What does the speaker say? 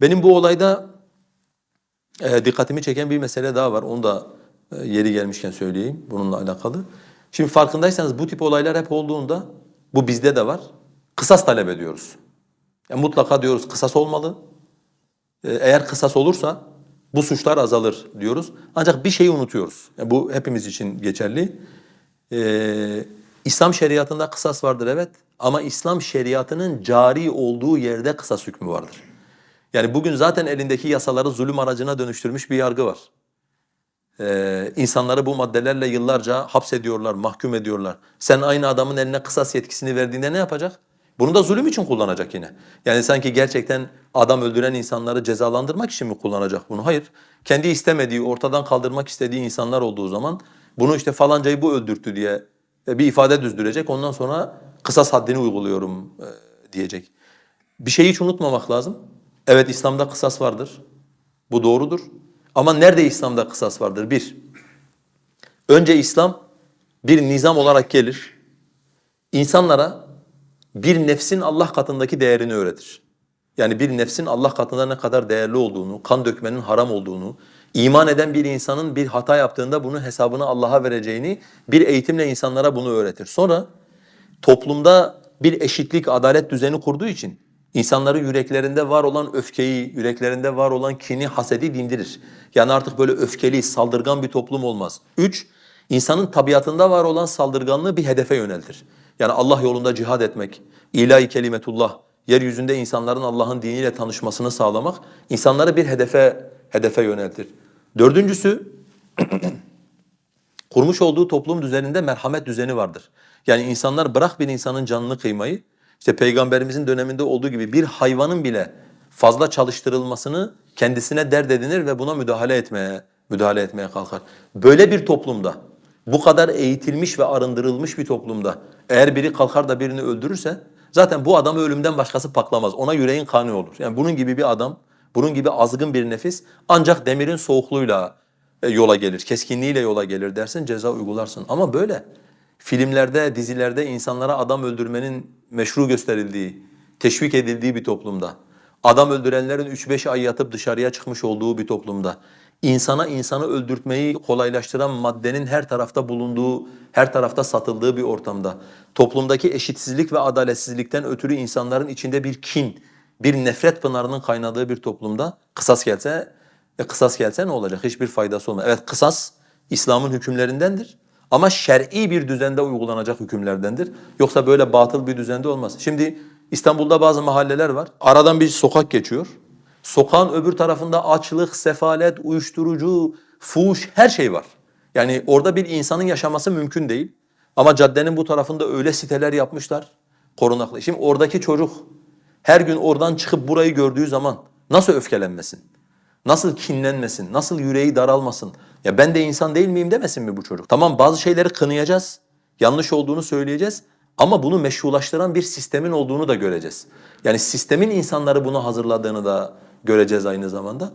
Benim bu olayda e, dikkatimi çeken bir mesele daha var. Onu da e, yeri gelmişken söyleyeyim bununla alakalı. Şimdi farkındaysanız bu tip olaylar hep olduğunda bu bizde de var. Kısas talep ediyoruz. Yani mutlaka diyoruz kısas olmalı. E, eğer kısas olursa bu suçlar azalır diyoruz. Ancak bir şeyi unutuyoruz. Yani bu hepimiz için geçerli. Ee, İslam şeriatında kısas vardır evet ama İslam şeriatının cari olduğu yerde kısas hükmü vardır. Yani bugün zaten elindeki yasaları zulüm aracına dönüştürmüş bir yargı var. Ee, insanları bu maddelerle yıllarca hapsediyorlar, mahkum ediyorlar. Sen aynı adamın eline kısas yetkisini verdiğinde ne yapacak? Bunu da zulüm için kullanacak yine. Yani sanki gerçekten adam öldüren insanları cezalandırmak için mi kullanacak bunu? Hayır. Kendi istemediği, ortadan kaldırmak istediği insanlar olduğu zaman bunu işte falancayı bu öldürttü diye bir ifade düzdürecek. Ondan sonra kısas haddini uyguluyorum e, diyecek. Bir şeyi hiç unutmamak lazım. Evet İslam'da kısas vardır. Bu doğrudur. Ama nerede İslam'da kısas vardır? Bir, önce İslam bir nizam olarak gelir. İnsanlara bir nefsin Allah katındaki değerini öğretir. Yani bir nefsin Allah katında ne kadar değerli olduğunu, kan dökmenin haram olduğunu, iman eden bir insanın bir hata yaptığında bunun hesabını Allah'a vereceğini bir eğitimle insanlara bunu öğretir. Sonra toplumda bir eşitlik, adalet düzeni kurduğu için insanların yüreklerinde var olan öfkeyi, yüreklerinde var olan kini, hasedi dindirir. Yani artık böyle öfkeli, saldırgan bir toplum olmaz. Üç, insanın tabiatında var olan saldırganlığı bir hedefe yöneltir. Yani Allah yolunda cihad etmek, ilahi kelimetullah, yeryüzünde insanların Allah'ın diniyle tanışmasını sağlamak insanları bir hedefe hedefe yöneltir. Dördüncüsü kurmuş olduğu toplum düzeninde merhamet düzeni vardır. Yani insanlar bırak bir insanın canını kıymayı, işte peygamberimizin döneminde olduğu gibi bir hayvanın bile fazla çalıştırılmasını kendisine dert edinir ve buna müdahale etmeye müdahale etmeye kalkar. Böyle bir toplumda, bu kadar eğitilmiş ve arındırılmış bir toplumda eğer biri kalkar da birini öldürürse zaten bu adamı ölümden başkası paklamaz. Ona yüreğin kanı olur. Yani bunun gibi bir adam, bunun gibi azgın bir nefis ancak demirin soğukluğuyla e, yola gelir, keskinliğiyle yola gelir dersin, ceza uygularsın. Ama böyle filmlerde, dizilerde insanlara adam öldürmenin meşru gösterildiği, teşvik edildiği bir toplumda, adam öldürenlerin 3-5 ay yatıp dışarıya çıkmış olduğu bir toplumda, insana insanı öldürtmeyi kolaylaştıran maddenin her tarafta bulunduğu, her tarafta satıldığı bir ortamda, toplumdaki eşitsizlik ve adaletsizlikten ötürü insanların içinde bir kin, bir nefret pınarının kaynadığı bir toplumda kısas gelse, e kısas gelse ne olacak? Hiçbir faydası olmaz. Evet kısas İslam'ın hükümlerindendir. Ama şer'i bir düzende uygulanacak hükümlerdendir. Yoksa böyle batıl bir düzende olmaz. Şimdi İstanbul'da bazı mahalleler var. Aradan bir sokak geçiyor. Sokağın öbür tarafında açlık, sefalet, uyuşturucu, fuhuş her şey var. Yani orada bir insanın yaşaması mümkün değil. Ama caddenin bu tarafında öyle siteler yapmışlar korunaklı. Şimdi oradaki çocuk her gün oradan çıkıp burayı gördüğü zaman nasıl öfkelenmesin? Nasıl kinlenmesin? Nasıl yüreği daralmasın? Ya ben de insan değil miyim demesin mi bu çocuk? Tamam bazı şeyleri kınayacağız. Yanlış olduğunu söyleyeceğiz. Ama bunu meşrulaştıran bir sistemin olduğunu da göreceğiz. Yani sistemin insanları bunu hazırladığını da göreceğiz aynı zamanda.